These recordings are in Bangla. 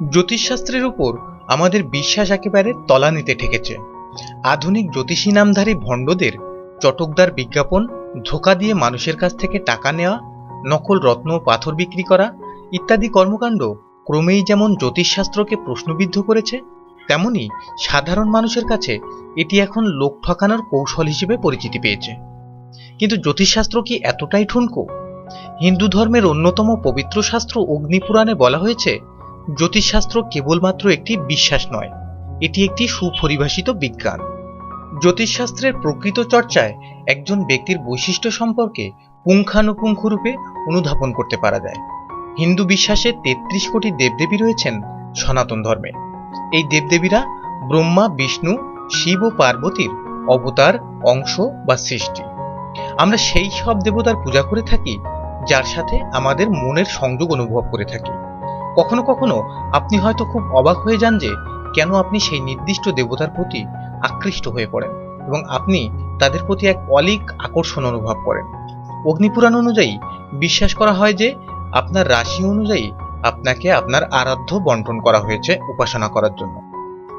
জ্যোতিষশাস্ত্রের উপর আমাদের বিশ্বাস একেবারে তলানিতে ঠেকেছে। আধুনিক জ্যোতিষী নামধারী ভণ্ডদের চটকদার বিজ্ঞাপন, ধোকা দিয়ে মানুষের কাছ থেকে টাকা নেওয়া, নকল রত্ন, পাথর বিক্রি করা ইত্যাদি কর্মকাণ্ড ক্রমেই যেমন জ্যোতিষশাস্ত্রকে প্রশ্নবিদ্ধ করেছে, তেমনি সাধারণ মানুষের কাছে এটি এখন লোক ঠকানোর কৌশল হিসেবে পরিচিতি পেয়েছে। কিন্তু জ্যোতিষশাস্ত্র কি এতটাই ঠুনকো? হিন্দু ধর্মের অন্যতম পবিত্র শাস্ত্র অগ্নিপুরাণে বলা হয়েছে জ্যোতিষশাস্ত্র কেবলমাত্র একটি বিশ্বাস নয়, এটি একটি সুপরিভাষিত বিজ্ঞান। জ্যোতিষশাস্ত্রের প্রকৃত চর্চায় একজন ব্যক্তির বৈশিষ্ট্য সম্পর্কে পুঙ্খানুপুঙ্খ রূপে অনুধাবন করতে পারা যায়। হিন্দু বিশ্বাসে তেত্রিশ কোটি দেবদেবী রয়েছেন সনাতন ধর্মে। এই দেবদেবীরা ব্রহ্মা, বিষ্ণু, শিব ও পার্বতীর অবতার, অংশ বা সৃষ্টি। আমরা সেই সব দেবতার পূজা করে থাকি, যার সাথে আমাদের মনের সংযোগ অনুভব করে থাকি। কখনো কখনো আপনি হয়তো খুব অবাক হয়ে যান যে কেন আপনি সেই নির্দিষ্ট দেবতার প্রতি আকৃষ্ট হয়ে পড়েন এবং আপনি তাদের প্রতি এক অলিক আকর্ষণ অনুভব করেন। অগ্নিপুরাণ অনুযায়ী বিশ্বাস করা হয় যে আপনার রাশি অনুযায়ী আপনাকে আপনার আরাধ্য বন্টন করা হয়েছে উপাসনা করার জন্য।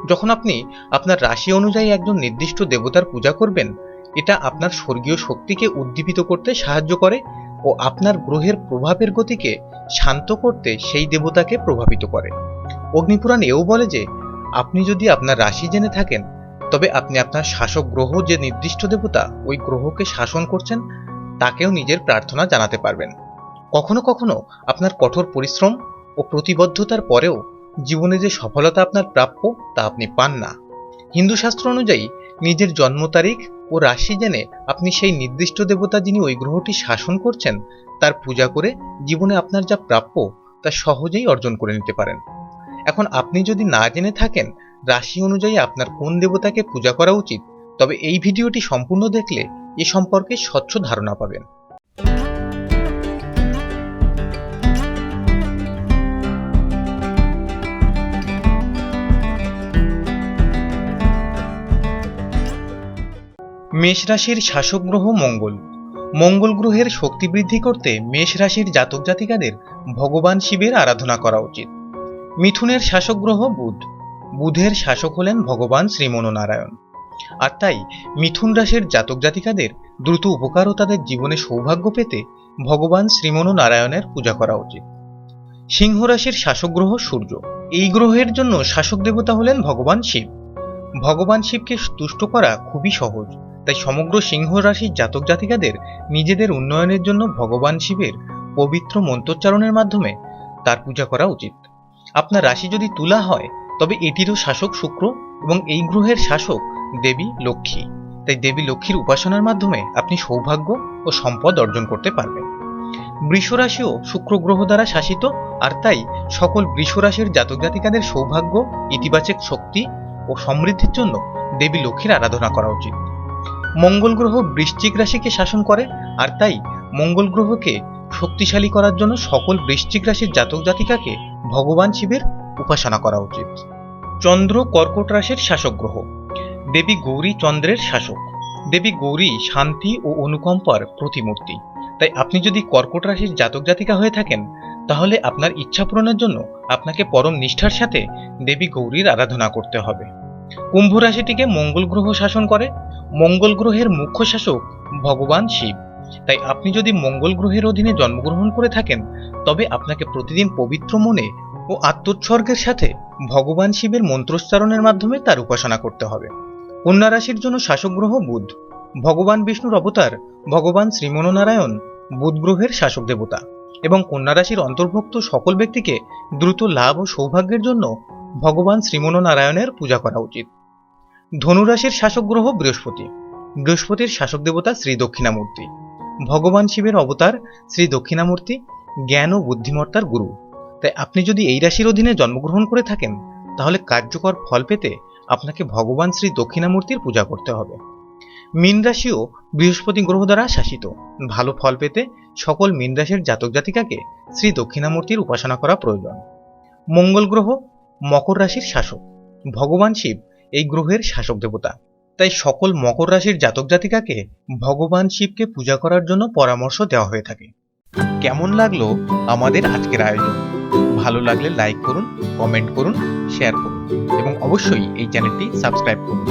যখন আপনি আপনার রাশি অনুযায়ী একজন নির্দিষ্ট দেবতার পূজা করবেন, এটা আপনার স্বর্গীয় শক্তিকে উদ্দীপিত করতে সাহায্য করে ও আপনার গ্রহের প্রভাবের গতিকে শান্ত করতে সেই দেবতাকে প্রভাবিত করে। অগ্নিপুরাণ এও বলে যে, আপনি যদি আপনার রাশি জেনে থাকেন, তবে আপনি আপনার শাসক গ্রহ যে নির্দিষ্ট দেবতা, ওই গ্রহকে শাসন করছেন, তাকেও নিজের প্রার্থনা জানাতে পারবেন। কখনো কখনো আপনার কঠোর পরিশ্রম ও প্রতিবদ্ধতার পরেও জীবনে যে সফলতা আপনার প্রাপ্য, তা আপনি পান না। হিন্দু শাস্ত্র অনুযায়ী নিজের জন্ম তারিখ ও রাশি জেনে আপনি সেই নির্দিষ্ট দেবতা যিনি ওই গ্রহটি শাসন করছেন, তার পূজা করে জীবনে আপনার যা প্রাপ্য, তা সহজেই অর্জন করে নিতে পারেন। এখন আপনি যদি না জেনে থাকেন রাশি অনুযায়ী আপনার কোন দেবতাকে পূজা করা উচিত, তবে এই ভিডিওটি সম্পূর্ণ দেখলে এ সম্পর্কে স্বচ্ছ ধারণা পাবেন। মেষ রাশির শাসক গ্রহ মঙ্গল। মঙ্গল গ্রহের শক্তি বৃদ্ধি করতে মেষ রাশির জাতক জাতিকাদের ভগবান শিবের আরাধনা করা উচিত। মিথুনের শাসক গ্রহ বুধ। বুধের শাসক হলেন ভগবান শ্রীমনোনারায়ণ। আর তাই মিথুন রাশির জাতক জাতিকাদের দ্রুত উপকার ও তাদের জীবনে সৌভাগ্য পেতে ভগবান শ্রীমনোনারায়ণের পূজা করা উচিত। সিংহ রাশির শাসক গ্রহ সূর্য। এই গ্রহের জন্য শাসক দেবতা হলেন ভগবান শিব। ভগবান শিবকে তুষ্ট করা খুবই সহজ। তাই সমগ্র সিংহ রাশির জাতক জাতিকাদের নিজেদের উন্নয়নের জন্য ভগবান শিবের পবিত্র মন্ত্রোচ্চারণের মাধ্যমে তার পূজা করা উচিত। আপনার রাশি যদি তুলা হয়, তবে এটিরও শাসক শুক্র এবং এই গ্রহের শাসক দেবী লক্ষ্মী। তাই দেবী লক্ষ্মীর উপাসনার মাধ্যমে আপনি সৌভাগ্য ও সম্পদ অর্জন করতে পারবেন। বৃষ রাশিও শুক্র গ্রহ দ্বারা শাসিত, আর তাই সকল বৃষ রাশির জাতক জাতিকাদের সৌভাগ্য, ইতিবাচক শক্তি ও সমৃদ্ধির জন্য দেবী লক্ষ্মীর আরাধনা করা উচিত। মঙ্গল গ্রহ বৃশ্চিক রাশিকে শাসন করে, আর তাই মঙ্গল গ্রহকে শক্তিশালী করার জন্য সকল বৃশ্চিক রাশির জাতক জাতিকাকে ভগবান শিবের উপাসনা করা উচিত। চন্দ্র কর্কট রাশির শাসক গ্রহ। দেবী গৌরী চন্দ্রের শাসক। দেবী গৌরী শান্তি ও অনুকম্পার প্রতিমূর্তি। তাই আপনি যদি কর্কট রাশির জাতক জাতিকা হয়ে থাকেন, তাহলে আপনার ইচ্ছা পূরণের জন্য আপনাকে পরম নিষ্ঠার সাথে দেবী গৌরীর আরাধনা করতে হবে। কুম্ভ রাশিটিকে মঙ্গল গ্রহ শাসন করে মঙ্গল গ্রহের মুখ্য শাসক ভগবান শিব। তাই আপনি যদি মঙ্গল গ্রহের অধীনে জন্মগ্রহণ করে থাকেন, তবে আপনাকে প্রতিদিন পবিত্র মনে ও আত্মোৎসর্গের সাথে ভগবান শিবের মন্ত্রোচ্চারণের মাধ্যমে তার উপাসনা করতে হবে। কন্যা রাশির জন্য শাসক গ্রহ বুধ। ভগবান বিষ্ণুর অবতার ভগবান শ্রীমনোনারায়ণ বুধ গ্রহের শাসক দেবতা এবং কন্যা রাশির অন্তর্ভুক্ত সকল ব্যক্তিকে দ্রুত লাভ ও সৌভাগ্যের জন্য ভগবান শ্রীমনোনারায়ণের পূজা করা উচিত। ধনুরাশির শাসক গ্রহ বৃহস্পতি। বৃহস্পতির শাসক দেবতা শ্রী দক্ষিণামূর্তি। ভগবান শিবের অবতার শ্রী দক্ষিণামূর্তি, জ্ঞান ও বুদ্ধিমত্তার গুরু। তাই আপনি যদি এই রাশির অধীনে জন্মগ্রহণ করে থাকেন, তাহলে কার্যকর ফল পেতে আপনাকে ভগবান শ্রী দক্ষিণামূর্তির পূজা করতে হবে। মীন রাশিও বৃহস্পতি গ্রহ দ্বারা শাসিত। ভালো ফল পেতে সকল মীন রাশির জাতক জাতিকাকে শ্রী দক্ষিণামূর্তির উপাসনা করা প্রয়োজন। মঙ্গল গ্রহ মকর রাশির শাসক। ভগবান শিব এই গ্রহের শাসক দেবতা। তাই সকল মকর রাশির জাতক জাতিকাকে ভগবান শিবকে পূজা করার জন্য পরামর্শ দেওয়া হয়ে থাকে। কেমন লাগল আমাদের আজকের আয়োজন? ভালো লাগলে লাইক করুন কমেন্ট করুন শেয়ার করুন এবং অবশ্যই এই চ্যানেলটি সাবস্ক্রাইব করুন।